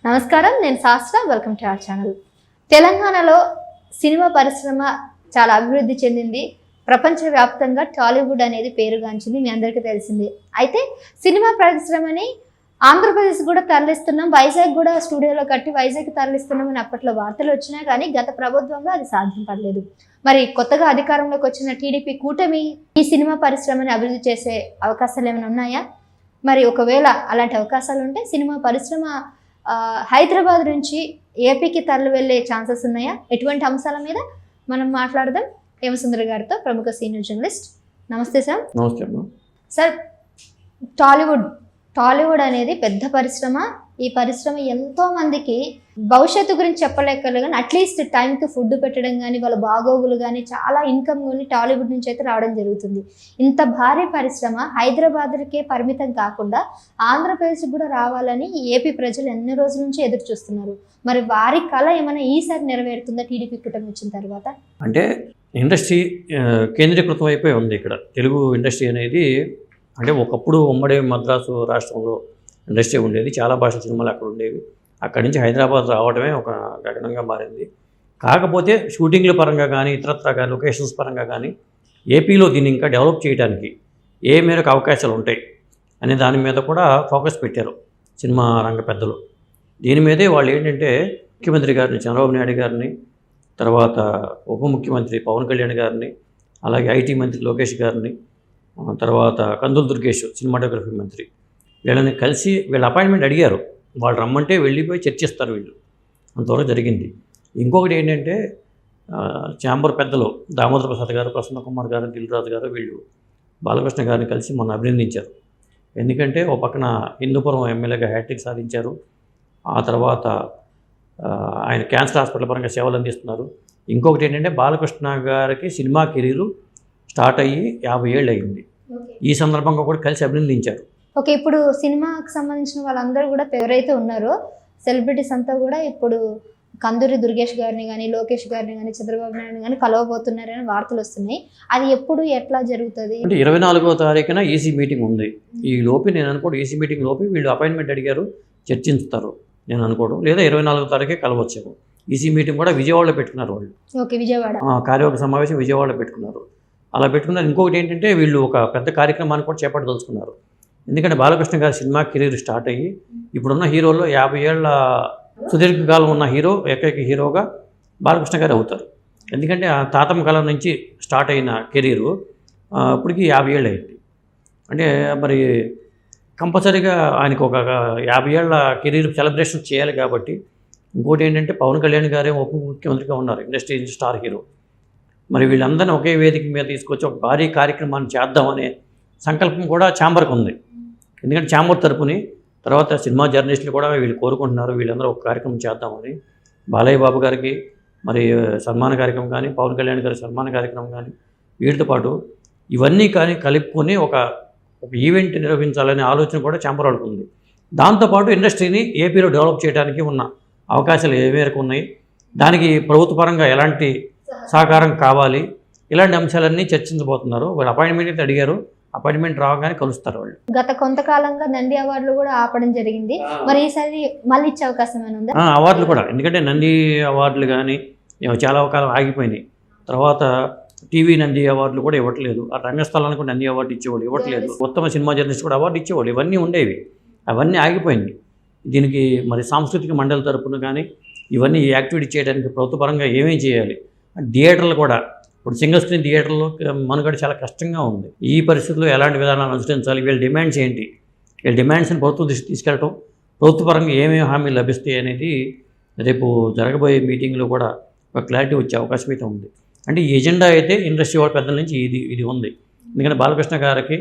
నమస్కారం నేను Shastra welcome to our channel. తెలంగాణలో సినిమా పరిశ్రమ చాలా అభివృద్ధి చెందింది. ప్రపంచవ్యాప్తంగా టాలీవుడ్ అనేది పేరుగాంచింది మీ అందరికీ తెలిసింది. అయితే సినిమా పరిశ్రమని ఆంధ్రప్రదేశ్ కూడా తరలిస్తున్నాం వైజాగ్ కూడా స్టూడియోలో కట్టి వైజాగ్ తరలిస్తున్నామని అప్పట్లో వార్తలు వచ్చినా కానీ గత ప్రభుత్వంలో అది సాధ్యం పడలేదు. మరి కొత్తగా అధికారంలోకి వచ్చిన టీడీపీ కూటమి ఈ సినిమా పరిశ్రమని అభివృద్ధి చేసే అవకాశాలు ఏమైనా ఉన్నాయా? మరి ఒకవేళ అలాంటి అవకాశాలు ఉంటే సినిమా పరిశ్రమ హైదరాబాద్ నుంచి ఏపీకి తరలి వెళ్ళే ఛాన్సెస్ ఉన్నాయా? ఎటువంటి అంశాల మీద మనం మాట్లాడదాం. హేమసుందర్ గారితో ప్రముఖ సీనియర్ జర్నలిస్ట్. నమస్తే సార్. నమస్తే సార్ టాలీవుడ్ టాలీవుడ్ అనేది పెద్ద పరిశ్రమ. ఈ పరిశ్రమ ఎంతో మందికి భవిష్యత్తు గురించి చెప్పలేకలు కానీ అట్లీస్ట్ టైంకి ఫుడ్ పెట్టడం కానీ వాళ్ళ బాగోగులు కానీ చాలా ఇన్కమ్ కానీ టాలీవుడ్ నుంచి అయితే రావడం జరుగుతుంది. ఇంత భారీ పరిశ్రమ హైదరాబాద్కే పరిమితం కాకుండా ఆంధ్రప్రదేశ్ కూడా రావాలని ఏపీ ప్రజలు ఎన్ని రోజుల నుంచి ఎదురు చూస్తున్నారు? మరి వారి కళ ఏమైనా ఈసారి నెరవేరుతుందా టీడీపీ కూటమి వచ్చిన తర్వాత? అంటే ఇండస్ట్రీ కేంద్రీకృతం అయిపోయి ఉంది ఇక్కడ. తెలుగు ఇండస్ట్రీ అనేది అంటే ఒకప్పుడు ఉమ్మడి మద్రాసు రాష్ట్రంలో ఇండస్ట్రీ ఉండేది చాలా భాషల సినిమాలు అక్కడ ఉండేవి. అక్కడి నుంచి హైదరాబాద్ రావడమే ఒక గగనంగా మారింది. కాకపోతే షూటింగ్ల పరంగా కానీ ఇతరత్ర కానీ లొకేషన్స్ పరంగా కానీ ఏపీలో దీన్ని ఇంకా డెవలప్ చేయడానికి ఏ మేరకు అవకాశాలు ఉంటాయి అనే దాని మీద కూడా ఫోకస్ పెట్టారు సినిమా రంగ పెద్దలు. దీని మీదే వాళ్ళు ఏంటంటే ముఖ్యమంత్రి గారిని చంద్రబాబు నాయుడు గారిని తర్వాత ఉప ముఖ్యమంత్రి పవన్ కళ్యాణ్ గారిని అలాగే ఐటీ మంత్రి లోకేష్ గారిని తర్వాత కందుల దుర్గేష్ సినిమాటోగ్రఫీ మంత్రి. వీళ్ళని కలిసి వీళ్ళ అపాయింట్మెంట్ అడిగారు. వాళ్ళు రమ్మంటే వెళ్ళిపోయి చర్చిస్తారు వీళ్ళు. అంతవరకు జరిగింది. ఇంకొకటి ఏంటంటే ఛాంబర్ పెద్దలు దామోదర ప్రసాద్ గారు ప్రసన్న కుమార్ గారు దిల్రాజు గారు వీళ్ళు బాలకృష్ణ గారిని కలిసి మొన్న అభినందించారు. ఎందుకంటే ఓ పక్కన హిందూపురం ఎమ్మెల్యేగా హ్యాట్రిక్ సాధించారు. ఆ తర్వాత ఆయన క్యాన్సర్ హాస్పిటల్ పరంగా సేవలు అందిస్తున్నారు. ఇంకొకటి ఏంటంటే బాలకృష్ణ గారికి సినిమా కెరీరు స్టార్ట్ అయ్యి యాభై ఏళ్ళు అయింది. ఈ సందర్భంగా కూడా కలిసి అభినందించారు. ఓకే ఇప్పుడు సినిమాకి సంబంధించిన వాళ్ళందరూ కూడా ఎవరైతే ఉన్నారో సెలబ్రిటీస్ అంతా కూడా ఇప్పుడు కందూరి దుర్గేష్ గారిని కానీ లోకేష్ గారిని కానీ చంద్రబాబు నాయుడు కానీ కలవబోతున్నారని వార్తలు వస్తున్నాయి. అది ఎప్పుడు ఎట్లా జరుగుతుంది? అంటే ఇరవై నాలుగో తారీఖున ఈసీ మీటింగ్ ఉంది. ఈ లోపు నేను అనుకోవడం ఈసీ మీటింగ్ లోపు వీళ్ళు అపాయింట్మెంట్ అడిగారు చర్చిస్తారు నేను అనుకోవడం లేదా ఇరవై నాలుగో తారీఖే కలవచ్చేమో. ఈసీ మీటింగ్ కూడా విజయవాడలో పెట్టుకున్నారు వాళ్ళు. ఓకే విజయవాడ. కార్యవర్గ సమావేశం విజయవాడలో పెట్టుకున్నారు. అలా పెట్టుకున్నారు. ఇంకొకటి ఏంటంటే వీళ్ళు ఒక పెద్ద కార్యక్రమాన్ని కూడా చేపట్టదలుచుకున్నారు. ఎందుకంటే బాలకృష్ణ గారి సినిమా కెరీర్ స్టార్ట్ అయ్యి ఇప్పుడున్న హీరోల్లో యాభై ఏళ్ళ సుదీర్ఘకాలం ఉన్న హీరో ఏకైక హీరోగా బాలకృష్ణ గారు అవుతారు. ఎందుకంటే ఆ తాతమ్మ కాలం నుంచి స్టార్ట్ అయిన కెరీరు ఇప్పటికి యాభై ఏళ్ళు అయింది. అంటే మరి కంపల్సరీగా ఆయనకు ఒక యాభై ఏళ్ళ కెరీర్ సెలబ్రేషన్ చేయాలి కాబట్టి ఇంకోటి ఏంటంటే పవన్ కళ్యాణ్ గారే ఉప ముఖ్యమంత్రిగా ఉన్నారు. Industry star hero. మరి వీళ్ళందరినీ ఒకే వేదిక మీద తీసుకొచ్చి ఒక భారీ కార్యక్రమాన్ని చేద్దామనే సంకల్పం కూడా ఛాంబర్కి ఉంది. ఎందుకంటే ఛాంబర్ తరపుని తర్వాత సినిమా జర్నలిస్టులు కూడా వీళ్ళు కోరుకుంటున్నారు వీళ్ళందరూ ఒక కార్యక్రమం చేద్దామని. బాలయ్య బాబు గారికి మరి సన్మాన కార్యక్రమం కానీ పవన్ కళ్యాణ్ గారి సన్మాన కార్యక్రమం కానీ వీటితో పాటు ఇవన్నీ కానీ కలుపుకొని ఒక ఒక ఈవెంట్ నిర్వహించాలనే ఆలోచన కూడా ఛాంబర్ వాళ్ళకు ఉంది. దాంతోపాటు ఇండస్ట్రీని ఏపీలో డెవలప్ చేయడానికి ఉన్న అవకాశాలు ఏ మేరకు ఉన్నాయి? దానికి ప్రభుత్వపరంగా ఎలాంటి సహకారం కావాలి. ఇలాంటి అంశాలన్నీ చర్చించబోతున్నారు. వాళ్ళు అపాయింట్మెంట్ అయితే అడిగారు. అపాయింట్మెంట్ రాగానే కలుస్తారు వాళ్ళు. గత కొంతకాలంగా నంది అవార్డులు కూడా ఆపడం జరిగింది. మరి ఈసారి మళ్ళీ ఇచ్చే అవకాశం ఏమైనా ఉందా? అవార్డులు కూడా. ఎందుకంటే నంది అవార్డులు కానీ చాలా కాలం ఆగిపోయినాయి. తర్వాత టీవీ నంది అవార్డులు కూడా ఇవ్వట్లేదు. ఆ రంగస్థలానికి కూడా నంది అవార్డు ఇచ్చేవాళ్ళు ఇవ్వట్లేదు. ఉత్తమ సినిమా జర్నలిస్ట్ కూడా అవార్డు ఇచ్చేవాళ్ళు. ఇవన్నీ ఉండేవి. అవన్నీ ఆగిపోయినాయి. దీనికి మరి సాంస్కృతిక మండలి తరపున కానీ ఇవన్నీ యాక్టివిటీ చేయడానికి ప్రభుత్వ పరంగా ఏమేం చేయాలి? థియేటర్లు కూడా. ఇప్పుడు సింగిల్ స్క్రీన్ థియేటర్లో మనుగడ చాలా కష్టంగా ఉంది. ఈ పరిస్థితుల్లో ఎలాంటి విధానాలు అనుసరించాలి? వీళ్ళ డిమాండ్స్ ఏంటి? వీళ్ళ డిమాండ్స్ని ప్రభుత్వం దృష్టి తీసుకెళ్ళటం ప్రభుత్వపరంగా ఏమేమి హామీలు లభిస్తాయి అనేది రేపు జరగబోయే మీటింగ్లో కూడా ఒక క్లారిటీ వచ్చే అవకాశం అయితే ఉంది. అంటే ఈ ఎజెండా అయితే ఇండస్ట్రీ వాళ్ళ పెద్దల నుంచి ఇది ఇది ఉంది. ఎందుకంటే బాలకృష్ణ గారికి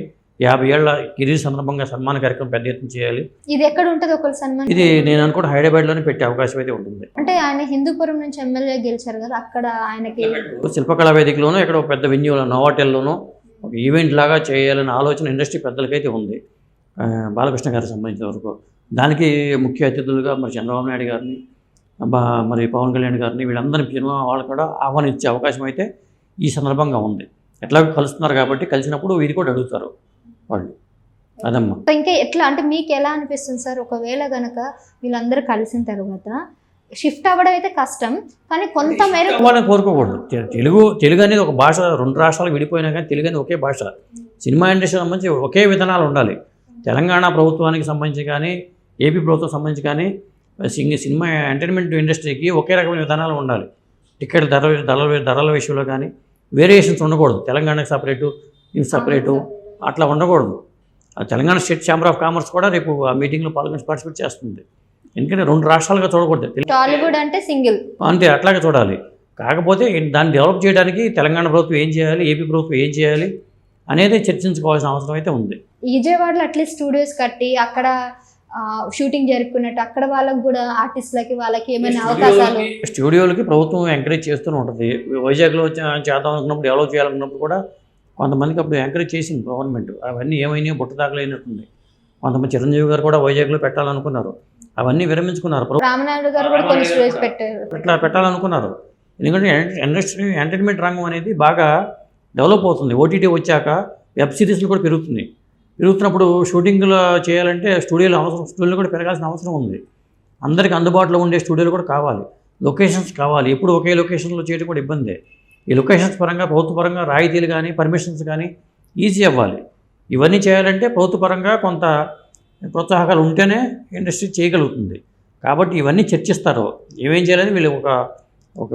యాభై ఏళ్ళ కెరీర్ సందర్భంగా సన్మాన కార్యక్రమం పెద్ద ఎత్తున చేయాలి. ఇది ఎక్కడ ఉంటుంది ఒకరు సన్మాన్ ఇది నేను అనుకుంటే హైదరాబాద్లోనే పెట్టే అవకాశం అయితే ఉంటుంది. అంటే ఆయన హిందూపురం నుంచి ఎమ్మెల్యే గెలిచారు కదా అక్కడ ఆయనకి శిల్పకళా వేదికలోనో ఇక్కడ ఒక పెద్ద వెన్యూలో నోవాటెల్లోనో ఒక ఈవెంట్ లాగా చేయాలనే ఆలోచన ఇండస్ట్రీ పెద్దలకైతే ఉంది. బాలకృష్ణ గారికి సంబంధించిన వరకు. దానికి ముఖ్య అతిథులుగా మరి చంద్రబాబు నాయుడు గారిని మరి పవన్ కళ్యాణ్ గారిని వీళ్ళందరినీ సినిమా వాళ్ళు కూడా ఆహ్వానించే అవకాశం అయితే ఈ సందర్భంగా ఉంది. ఎట్లాగో కలుస్తున్నారు కాబట్టి కలిసినప్పుడు వీరి కూడా అడుగుతారు. వాళ్ళు. అదమ్మా. ఇంకా ఎట్లా? అంటే మీకు ఎలా అనిపిస్తుంది సార్? ఒకవేళ గనక వీళ్ళందరూ కలిసిన తర్వాత షిఫ్ట్ అవ్వడం అయితే కష్టం కానీ కొంత మేర వాళ్ళని కోరుకోకూడదు. తెలుగు తెలుగు అనేది ఒక భాష రెండు రాష్ట్రాలు విడిపోయినా కానీ తెలుగు అనేది ఒకే భాష. సినిమా ఇండస్ట్రీ సంబంధించి ఒకే విధానాలు ఉండాలి. తెలంగాణ ప్రభుత్వానికి సంబంధించి కానీ ఏపీ ప్రభుత్వం సంబంధించి కానీ సింగ్ సినిమా ఎంటర్టైన్మెంట్ ఇండస్ట్రీకి ఒకే రకమైన విధానాలు ఉండాలి. టికెట్ ధరల ధరల ధరల విషయంలో కానీ వేరియేషన్స్ ఉండకూడదు. తెలంగాణకి సపరేటు ఇది సపరేటు. అట్లా ఉండకూడదు. ఆ Telangana state chamber of commerce కూడా రేపు ఆ మీటింగ్లో పాల్గొని పార్టిసిపేట్ చేస్తుంది. ఎందుకంటే రెండు రాష్ట్రాలుగా చూడకూడదు. టాలీవుడ్ అంటే సింగిల్. అంతే అట్లాగే చూడాలి. కాకపోతే దాన్ని డెవలప్ చేయడానికి తెలంగాణ ప్రభుత్వం ఏం చేయాలి ఏపీ ప్రభుత్వం ఏం చేయాలి అనేది చర్చించుకోవాల్సిన అవసరం అయితే ఉంది. విజయవాడలో అట్లీస్ట్ స్టూడియోస్ కట్టి అక్కడ షూటింగ్ జరుపుకున్నట్టు అక్కడ వాళ్ళకి కూడా ఆర్టిస్టులకి వాళ్ళకి ఏమైనా అవకాశాలు? స్టూడియోలకి ప్రభుత్వం ఎంకరేజ్ చేస్తూనే ఉంటుంది. వైజాగ్లో చేద్దాం అనుకున్నప్పుడు డెవలప్ చేయాలనుకున్నప్పుడు కూడా కొంతమందికి అప్పుడు ఎంకరేజ్ చేసింది గవర్నమెంట్ అవన్నీ ఏమైనా బుట్ట దాఖలైనట్టుంది కొంతమంది చిరంజీవి గారు కూడా వైజాగ్లో పెట్టాలనుకున్నారు. అవన్నీ విరమించుకున్నారు. ప్రభుత్వం రామనాయుడు గారు కూడా కొన్ని స్టూడియోస్ పెట్టారు. ఇట్లా పెట్టాలనుకున్నారు. ఎందుకంటే ఇండస్ట్రీ ఎంటర్టైన్మెంట్ రంగం అనేది బాగా డెవలప్ అవుతుంది. ఓటీటీ వచ్చాక వెబ్ సిరీస్లు కూడా పెరుగుతుంది పెరుగుతున్నప్పుడు షూటింగ్లు చేయాలంటే స్టూడియోలు అవసరం స్టూడియోలు కూడా పెరగాల్సిన అవసరం ఉంది. అందరికీ అందుబాటులో ఉండే స్టూడియోలు కూడా కావాలి. లొకేషన్స్ కావాలి. ఎప్పుడు ఒకే లొకేషన్లో చేయడం కూడా ఇబ్బందే. ఈ లొకేషన్స్ పరంగా ప్రభుత్వ పరంగా రాయితీలు కానీ పర్మిషన్స్ కానీ ఈజీ అవ్వాలి. ఇవన్నీ చేయాలంటే ప్రభుత్వ పరంగా కొంత ప్రోత్సాహకాలు ఉంటేనే ఇండస్ట్రీ చేయగలుగుతుంది. కాబట్టి ఇవన్నీ చర్చిస్తారు. ఏమేం చేయాలని వీళ్ళు ఒక ఒక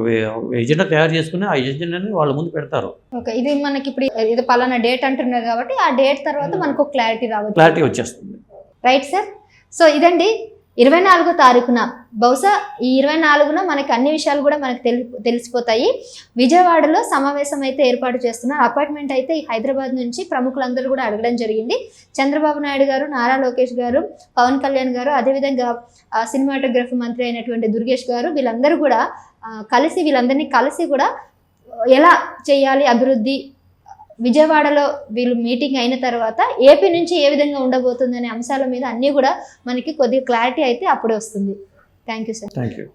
ఎజెండా తయారు చేసుకుని ఆ ఎజెండాని వాళ్ళ ముందు పెడతారు. ఓకే ఇది మనకి ఇప్పుడు ఇది పలానా డేట్ అంటున్నారు కాబట్టి ఆ డేట్ తర్వాత మనకు క్లారిటీ రావచ్చు. క్లారిటీ వచ్చేస్తుంది. రైట్ సార్ సో ఇదండి ఇరవై నాలుగో తారీఖున. బహుశా ఈ ఇరవై నాలుగున మనకి అన్ని విషయాలు కూడా మనకు తెలి తెలిసిపోతాయి. విజయవాడలో సమావేశం అయితే ఏర్పాటు చేస్తున్నారు. అపార్ట్మెంట్ అయితే ఈ హైదరాబాద్ నుంచి ప్రముఖులందరూ కూడా అడగడం జరిగింది. చంద్రబాబు నాయుడు గారు నారా లోకేష్ గారు పవన్ కళ్యాణ్ గారు అదేవిధంగా సినిమాటోగ్రఫీ మంత్రి అయినటువంటి దుర్గేష్ గారు వీళ్ళందరూ కూడా కలిసి వీళ్ళందరినీ కలిసి కూడా ఎలా చేయాలి అభివృద్ధి విజయవాడలో వీళ్ళు మీటింగ్ అయిన తర్వాత ఏపీ నుంచి ఏ విధంగా ఉండబోతుంది అనే అంశాల మీద అన్నీ కూడా మనకి కొద్దిగా క్లారిటీ అయితే అప్పుడే వస్తుంది. Thank you sir thank you